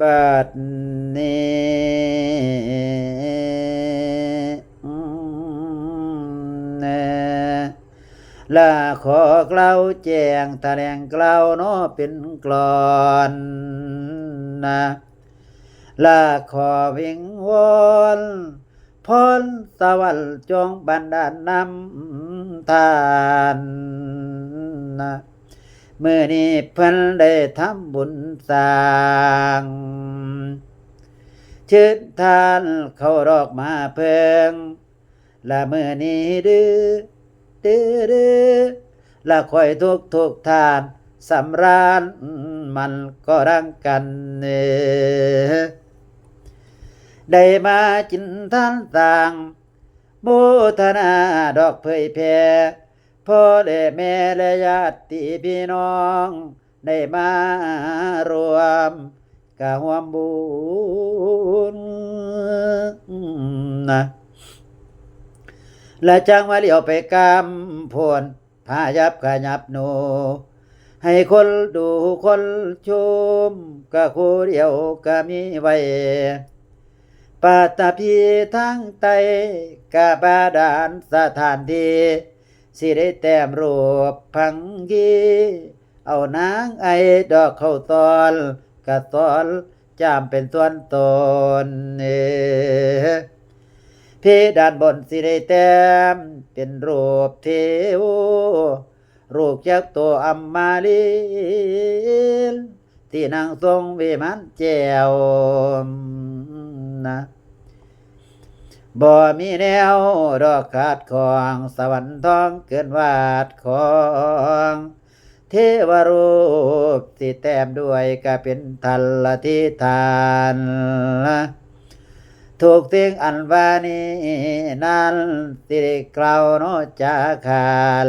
บัดนี้แน่ละขอกล่าวแจ้งแถลงกล่าวนาะเป็นกลอนนะละขอวิงวอนพรสวรรค์จงบันดาลนำทานนะ เมื่อนี้เพิ่นได้ทำบุญสร้างชื่นทานเขาดอกมาเพิงและเมื่อนี้ดื้อดื้อดื้อและคอยทุกทุกทานสำราญมันก็รังกันเนได้มาจินทานต่างบูธนาดอกเผยแพ่ พ่อและแม่และญาติพี่น้องได้มารวมกะหวมบุญนะและจังว่าเลี้ยวไปกำพวนพายับขยับโน ให้คนดูคนชมกะคูเดียวก็มีไว้ปัตตพีทั้งไตกะบาดาลสถานที่ สิได้แต้มรูปพังกีเอานางไอดอกเข้าตอนกะตอนจามเป็นส่วนตนเอเพดานบนสิได้แต้มเป็นรูปเทวรูปยักตัวอัมมาลินที่นางทรงวิมันแจวนะ บ่มีแนวดอกขาดของสวรรค์ทองเกินวาดของ เทวรูปที่แต้มด้วยก็เป็นทันละทิทานถูกทิ้งอันวานีนั้นสิกล่าวโนจาคาล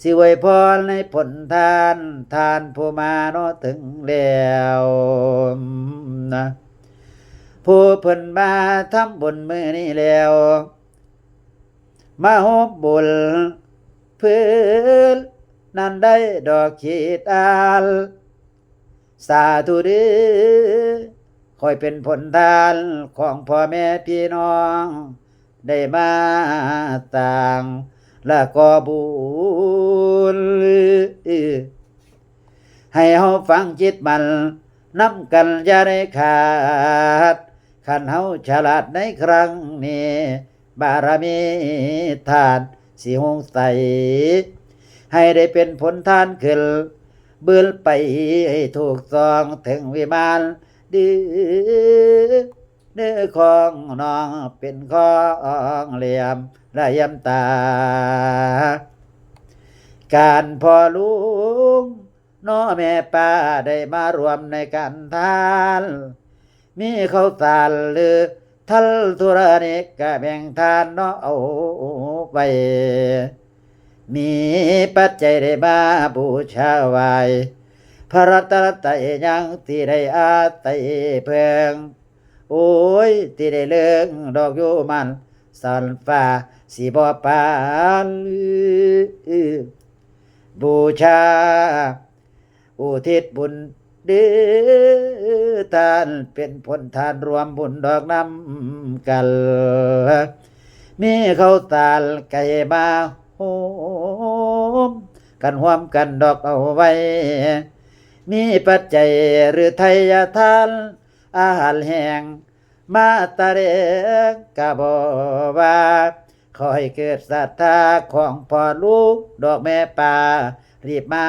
สิไวยพรในผลทาน ทานผู้มาโนถึงแล้วนะ ผู้เพิ่นมาทำบุญมือนี้แล้วมาฮบบุญเพื่นนั้นได้ดอกขีดอาลสาธุดือคอยเป็นผลทานของพ่อแม่พี่น้อง ได้มาต่าง และก็บุญให้เฮาฟังจิตมันนำกันอย่าได้ขาด ขันเฮาฉลาดในครั้งนี้ บารมีทานสิหงใส ให้ได้เป็นผลทานขึ้นเบื้อไปถูกซองถึงวิมานดื้อเนื้อของน้องเป็นของเหลี่ยมระยำตา การพอลุงน้อแม่ป้าได้มารวมในการทาน มีเขาวสารหรือทัลธุระนกกะแบ่งทานเนาะเอาไป มีปัจจัยได้มาบูชาไว้พระรัตนตรัยยังที่ได้อาศัยเพิงโอ้ยที่ได้เลื่องดอกโยมันสันฟ้าสีบ่ปานบูชา อุทิศบุญ เดือทานเป็นผลทานรวมบุญดอกน้ำกันมีเขาวตาลไก่มาโฮมกันหวมกันดอกเอาไว้ มีปัจจัยหรือไทยทานอาหารแห้งมาตะเรกกะบว่าขอให้เกิดศรัทธาของพ่อลูกดอกแม่ป่ารีบมา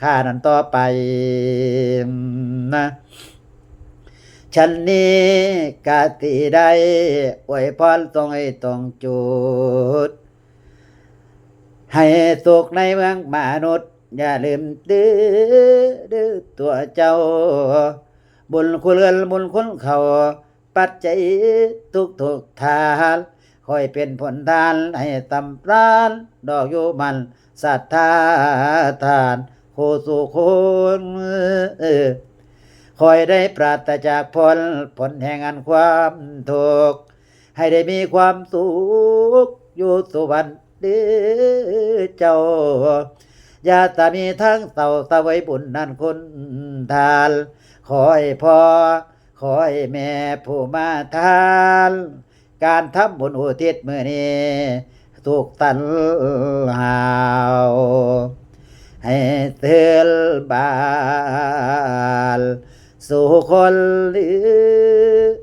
ข้านั้นต่อไปนะฉันนี้กาติได้อวยพรตรงให้ตรงจุด ให้สุขในเมืองมนุษย์ อย่าลืมตื้อดื้อตัวเจ้า บุญคุณเรือนบุญคุณเขา ปัจจัยทุกทุกทานคอยเป็นผลทานให้ตำราน ดอกอยู่มันศรัทธาทาน โคสุคนคอยได้ปราศจากผลผลแห่งอันความทุกข์ให้ได้มีความสุขอยู่สุวรรณเด้อเจ้าอย่าตามีทั้งเต่าตะไว้บุญนั่นคุณทานขอให้พ่อขอให้แม่ผู้มาทาน การทำบุญอุทิศมือนี้ถูกตันหาว ให้เตือนบานสู่คนลือ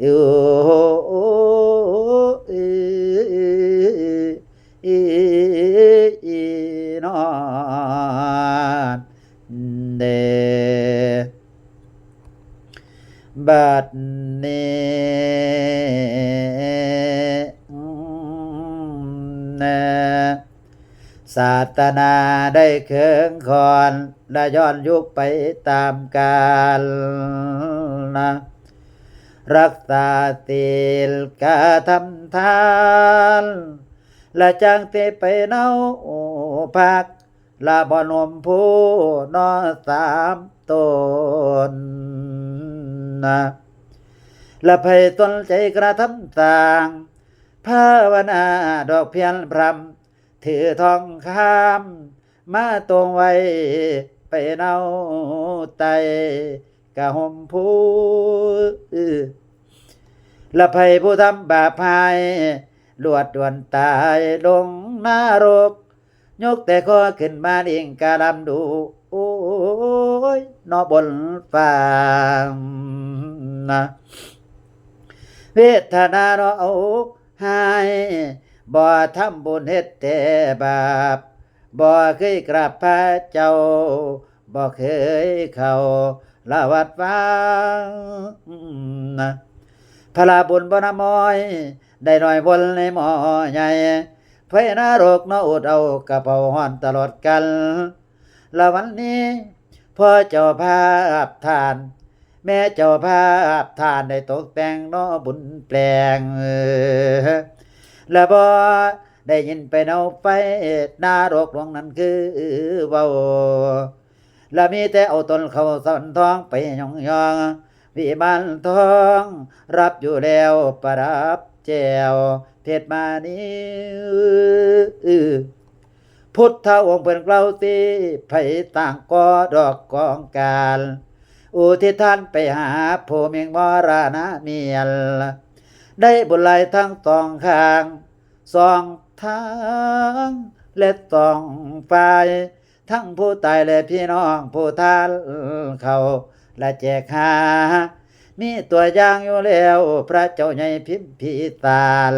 อยู่ บัดนี้นะศาสนาได้เคืองคอนและย้อนยุคไปตามกาลนะรักษาศีลกาทำทาน และจังเตไปเนาพักละบนมผู้นอสามตน นะและภัยตนใจกระทำต่างภาวนาดอกเพียนพรำถือทองคำมาตรงไว้ไปเนาไตกะหมผู้และภัยผู้ทำบาปภายลวดด่วนตายลงนรก ยกแต่ข้อขึ้นมาเองกาลำดู ยนอบนฟ้านะเวทนาเราเอาให้บ่ทำบุญเฮ็ดแต่บาปบ่เคยกราบพระเจ้าบ่เคยเข้าละวัดฟ้านะพระบุญบ่นำมอย ได้หน่อยบนในหมอใหญ่ไฟนรกนอดเอากระเป๋าห้อนตลอดกันละวันนี้ พ่อเจ้าภาพทาน แม่เจ้าภาพทานได้ตกแต่งน้อบุญแปลงและบ่ได้ยินไปเอาไฟนารกหลวงนั้นคือเบาและมีแต่เอาตนเขาสอนท้องไปยองยองวิมานทองรับอยู่แล้วประดับแจวเพชรมานี้ พุทธองค์เป็นเกล้าตีไผต่างก็ดอกกองการอุทิศท่านไปหาผู้มียงมรณะเมียนได้บุญไหลทั้งสองข้างสองทางและสองฝ่ายทั้งผู้ตายและพี่น้องผู้ทานเขาและแจกหามีตัวอย่างอยู่แล้ว พระเจ้าใหญ่พิมพิตาล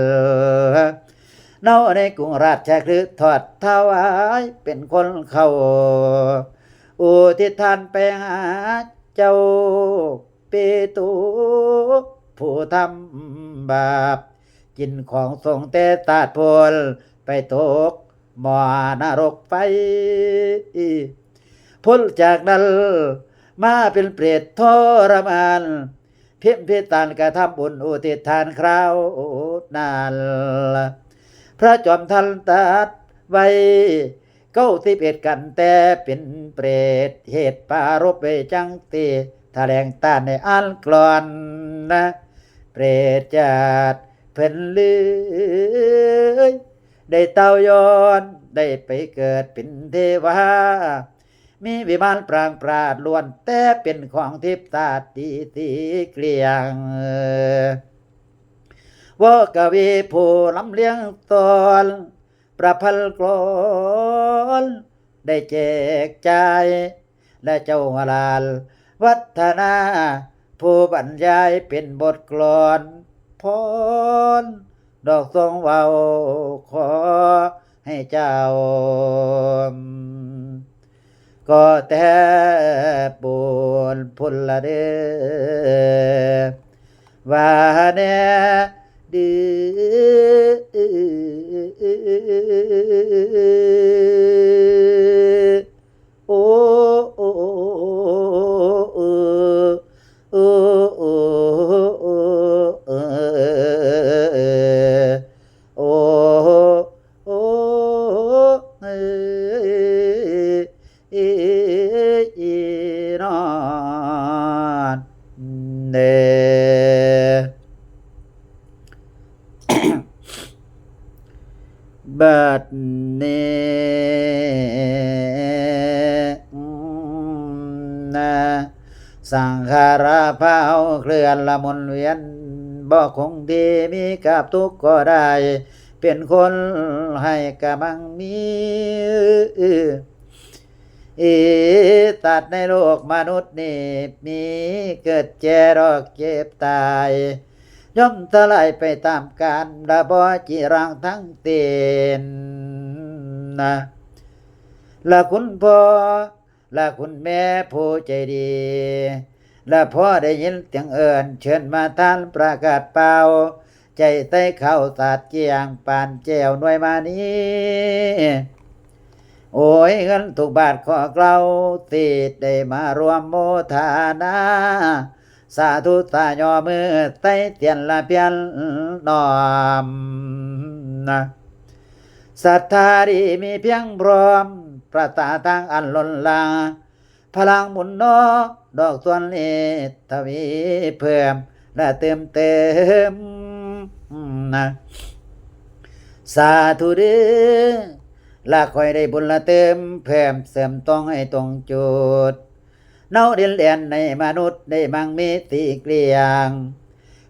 เนาในกรุงราชคฤห์ทอดถวายเป็นคนเขาอุทิศทานไปหาเจ้าเปตูผู้ทำบาป กินของทรงแต่ตาดพลไปตกหมอนรกไฟพ้นจากนั้นมาเป็นเปรตทรมานเพียงพิตานกระทำบุญอุทิศทานคราวนาน พระจอมทันตัดไว้เก้าสิบเอ็ดกันแต่เป็นเปรตเหตุปารบไปจังตีแถลงต้านในอันกรอนนะเปรตจัดเพิ่นลือยได้เต้ายอนได้ไปเกิดเป็นเทวามีวิมานปรางปราดล้วนแต่เป็นของทิพตาตีสีเกลียง ว่ากวีผู้ลำเลียงตอนประพันธ์กลอนได้แจกใจและเจ้าลาล วัฒนา ผู้บรรยายเป็นบทกลอนพรดอกทรงเวาขอให้เจ้า ก็แต่บุญพุนละเดว่าแน่ ดื ดนี้นะสังขาราภาเคลื่อนละมุนเวียนบ่คงที่มีกับทุกข์ก็ได้ เป็นคนให้กำลังมีอีตัดในโลกมนุษย์นี่มีเกิดแก่รอกเจ็บตาย ย่อมทลายไปตามการระบอจีรังทั้งเตนนะละคุณพ่อละคุณแม่ผู้ใจดีละพ่อได้ยินเสียงเอิญเชิญมาทานประกาศเป่าใจใต้เข้าสาดเกียงปานแจวหน่วยมานี้โอ้ยเงินถูกบาทขอเกลาติดได้มารวมโมทานา สาธุตายอมือไตเตียนละเพียนนอมนะศรัทธาดีมีเพียงพร้อม ประตาทางอันล้นลา พลังหมุนนอดอกส่วนนี้ทวีเพิ่ม และเติมเต็มนะสาธุเด้อละคอยได้บุญละเติมเพิ่มเสริมต้องให้ตรงจุด เนาเดียนเลียนในมนุษย์ได้มังมีตีเกลียง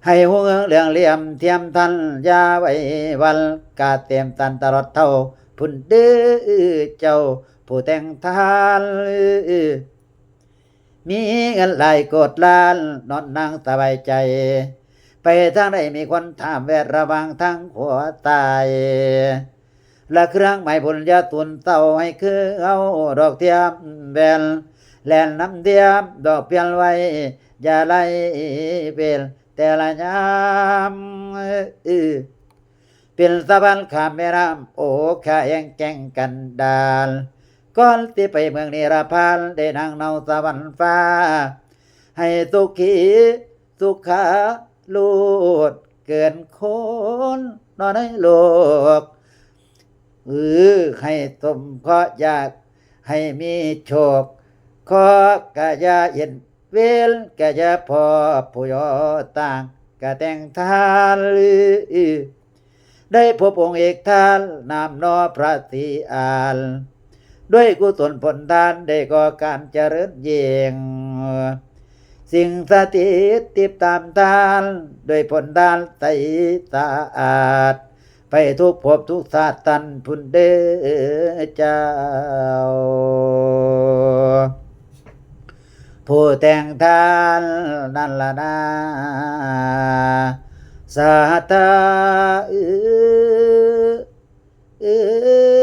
ให้หัวเหลืองเหลี่ยมเทียมทันยาไว้วันกาเตรียมตันตลอดเท่า พุ่นเด้อเจ้า ผู้แต่งทานมีเงินหลายกดล้าน นอนนั่งสบายใจ ไปทางใดมีคนถามแวดระวังทั้งหัวตายและเครื่องหมายผลยาตุนเต้าให้คือเอาดอกเทียมแบน แลนน้ำเทียมดอกเปลี่ยนไว้อย่าไล่เป็นแต่ละยามเป็นสะพานขามแม่น้ำโอ้ข้าแห่งแก่งกันดานก่อนที่ไปเมืองนิรพานได้นั่งเนาสวรรค์ฟ้า ให้สุขีสุขาลูดเกินคนนอนในโลกเออให้สมขออยากให้มีโชค ขอกะยาเย็นเวลกะยาพอผู้ยอต่างกะแต่งทานลือได้พบองค์เอกทานนามนอพระศรีอานด้วยกุศลผลทานได้ก่อการเจริญเยงสิ่งสถิตติดตามทานด้วยผลทานใสสะอาด ไปทุกภพทุกศาสตร์ตันพุนเดเจ้า ผู้แต่งทานนั่นละนาสาตาเออเออ